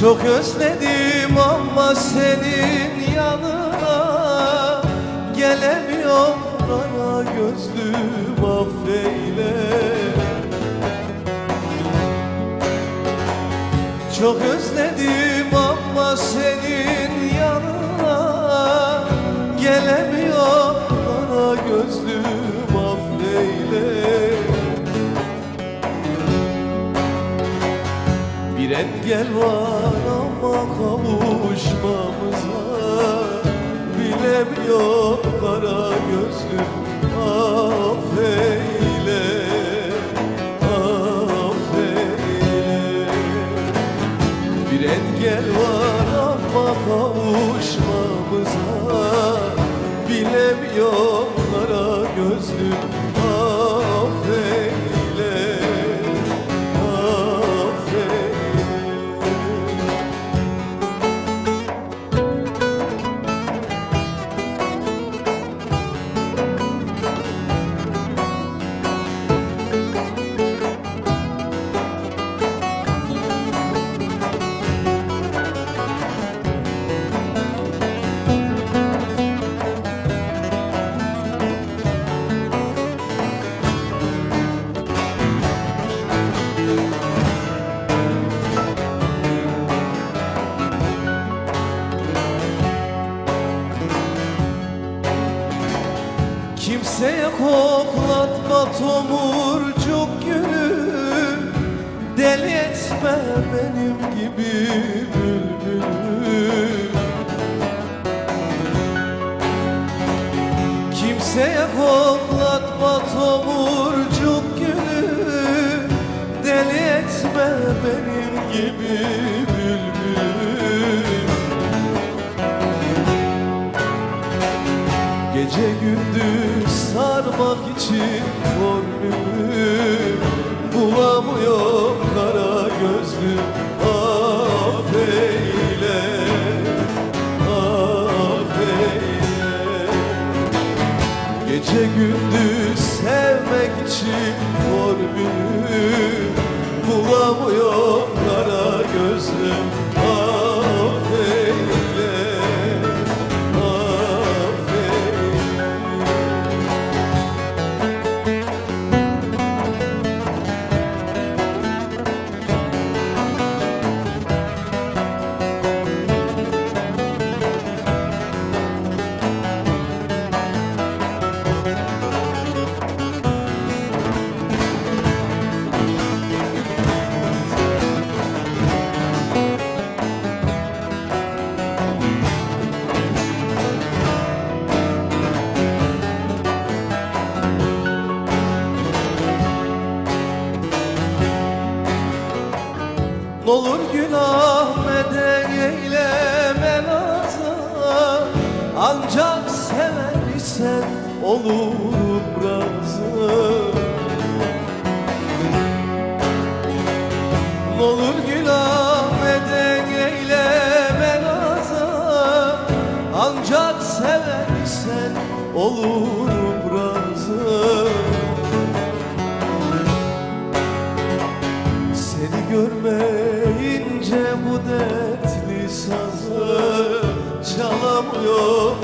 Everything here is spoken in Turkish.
Çok özledim ama senin yanına Gelemiyorum. Kara gözlüm affeyle. Çok özledim ama senin yanına Gelemiyorum. Kara gözlüm Bir engel var ama kavuşmamıza. Bilemiyor kara gözlüm affeyle Affeyle. Bir engel var ama kavuşmamıza. Bilemiyor kara gözlüm Kimseye koklatma tomurcuk gülü Deli etme benim gibi bülbülü Kimseye koklatma tomurcuk gülü Deli etme benim gibi bülbülü Gece gündüz sarmak için formülü Bulamıyorum kara gözlüm affeyle Affeyle Gece gündüz sevmek için formülü Bulamıyorum kara gözlüm N'olur günah meden eyleme nazar. Ancak seversen olurum razı. N'olur günah meden eyleme nazar. Ancak seversen olurum razı. Seni görmeyince Çalamıyor